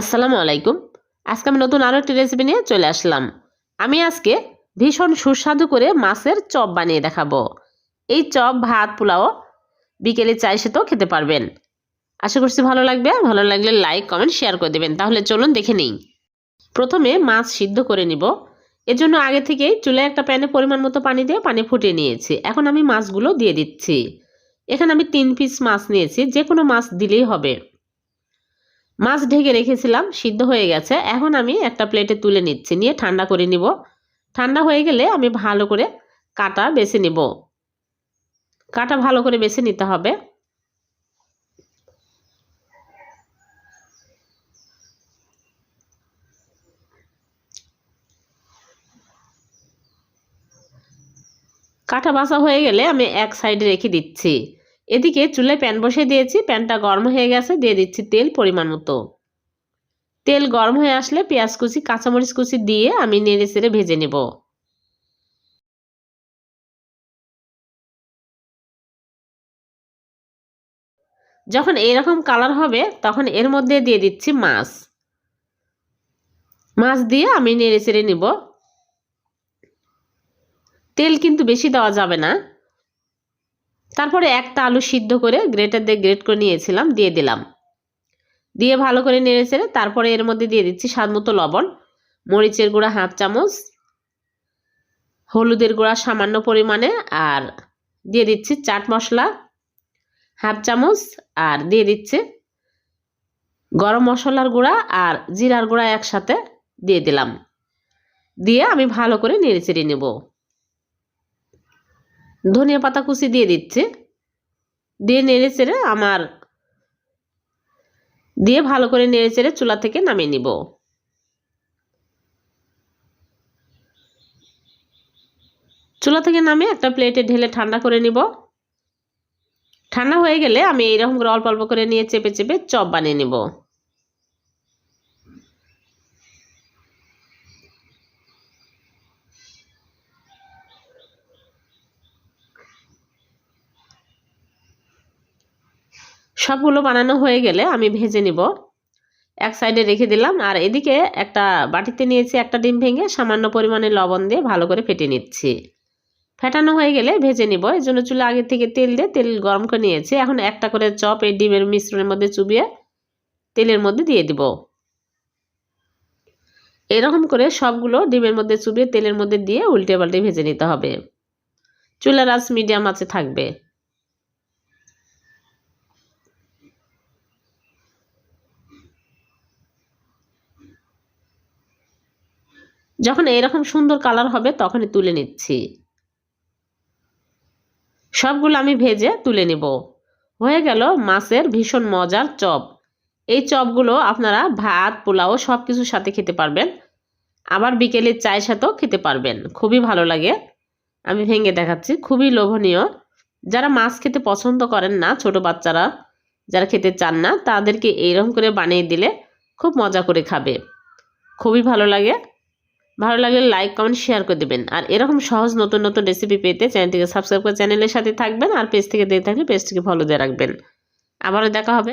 আসসালামু আলাইকুম। আজকে আমি নতুন আরও একটি রেসিপি নিয়ে চলে আসলাম। আমি আজকে ভীষণ সুস্বাদু করে মাছের চপ বানিয়ে দেখাবো। এই চপ, ভাত, পোলাও বিকেলে চাই সেতেও খেতে পারবেন। আশা করছি ভালো লাগবে। ভালো লাগলে লাইক কমেন্ট শেয়ার করে দেবেন। তাহলে চলুন দেখে নিই। প্রথমে মাছ সিদ্ধ করে নিব। এর জন্য আগে থেকেই চুলে একটা প্যানে পরিমাণ মতো পানি দিয়ে পানি ফুটিয়ে নিয়েছি। এখন আমি মাছগুলো দিয়ে দিচ্ছি। এখানে আমি তিন পিস মাছ নিয়েছি। যে কোনো মাছ দিলেই হবে। মাছ ঢেকে রেখেছিলাম, সিদ্ধ হয়ে গেছে। এখন আমি একটা প্লেটে তুলে নিচ্ছি, নিয়ে ঠান্ডা করে নিব। ঠান্ডা হয়ে গেলে আমি ভালো করে কাটা বেছে নিব। কাটা ভালো করে বেছে নিতে হবে। কাটা বাছা হয়ে গেলে আমি এক সাইডে রেখে দিচ্ছি। এদিকে চুলায় প্যান বসিয়ে দিয়েছি, প্যানটা গরম হয়ে গেছে, দিয়ে দিচ্ছি তেল পরিমাণ মতো। তেল গরম হয়ে আসলে পেঁয়াজ কুচি, কাঁচামরিচ কুচি দিয়ে আমি নেড়ে চেড়ে ভেজে নেব। যখন এরকম কালার হবে, তখন এর মধ্যে দিয়ে দিচ্ছি মাছ। মাছ দিয়ে আমি নেড়ে চেড়ে নিব। তেল কিন্তু বেশি দেওয়া যাবে না। তারপরে একটা আলু সিদ্ধ করে গ্রেটার দিয়ে গ্রেট করে নিয়েছিলাম, দিয়ে দিলাম। দিয়ে ভালো করে নেড়ে চেড়ে তারপরে এর মধ্যে দিয়ে দিচ্ছি স্বাদ মতো লবণ, মরিচের গুঁড়া হাফ চামচ, হলুদের গুঁড়া সামান্য পরিমাণে, আর দিয়ে দিচ্ছি চাট মশলা হাফ চামচ, আর দিয়ে দিচ্ছে গরম মশলার গুঁড়া আর জিরার গুঁড়া একসাথে দিয়ে দিলাম। দিয়ে আমি ভালো করে নেড়ে চেড়ে নেব। ধনিয়া পাতা কুচি দিয়ে দিচ্ছে। দিয়ে নেড়ে চেড়ে আমার দিয়ে ভালো করে নেড়ে চেড়ে চুলা থেকে নামিয়ে নিব। চুলা থেকে নামে একটা প্লেটে ঢেলে ঠান্ডা করে নিব। ঠান্ডা হয়ে গেলে আমি এইরকম করে অল্প অল্প করে নিয়ে চেপে চেপে চপ বানিয়ে নিব। সবগুলো বানানো হয়ে গেলে আমি ভেজে নিব। এক সাইডে রেখে দিলাম আর এদিকে একটা বাটিতে নিয়েছি একটা ডিম ভেঙে সামান্য পরিমাণে লবণ দিয়ে ভালো করে ফেটে নিচ্ছি। ফেটানো হয়ে গেলে ভেজে নিব। এই জন্য চুলে আগে থেকে তেল দিয়ে তেল গরম করে নিয়েছি। এখন একটা করে চপ এই ডিমের মিশ্রণের মধ্যে চুবিয়ে তেলের মধ্যে দিয়ে দিব। এরকম করে সবগুলো ডিমের মধ্যে চুবিয়ে তেলের মধ্যে দিয়ে উল্টে পাল্টে ভেজে নিতে হবে। চুলার আঁচ মিডিয়াম আছে থাকবে। যখন এরকম সুন্দর কালার হবে, তখনই তুলে নিচ্ছি। সবগুলো আমি ভেজে তুলে নিব। হয়ে গেল মাছের ভীষণ মজার চপ। এই চপগুলো আপনারা ভাত, পোলাও সব কিছুর সাথে খেতে পারবেন। আবার বিকেলে চায়ের সাথেও খেতে পারবেন। খুবই ভালো লাগে। আমি ভেঙে দেখাচ্ছি। খুবই লোভনীয়। যারা মাছ খেতে পছন্দ করেন না, ছোট বাচ্চারা যারা খেতে চান না, তাদেরকে এইরকম করে বানিয়ে দিলে খুব মজা করে খাবে। খুবই ভালো লাগে। ভালো লাগলে লাইক কমেন্ট শেয়ার করে দেবেন। আর এরকম সহজ নতুন নতুন রেসিপি পেতে চ্যানেলটিকে সাবস্ক্রাইব করে চ্যানেলের সাথে থাকবেন আর পেজ থেকে দেখে থাকলে পেজটিকে ফলো দিয়ে রাখবেন। আবারও দেখা হবে।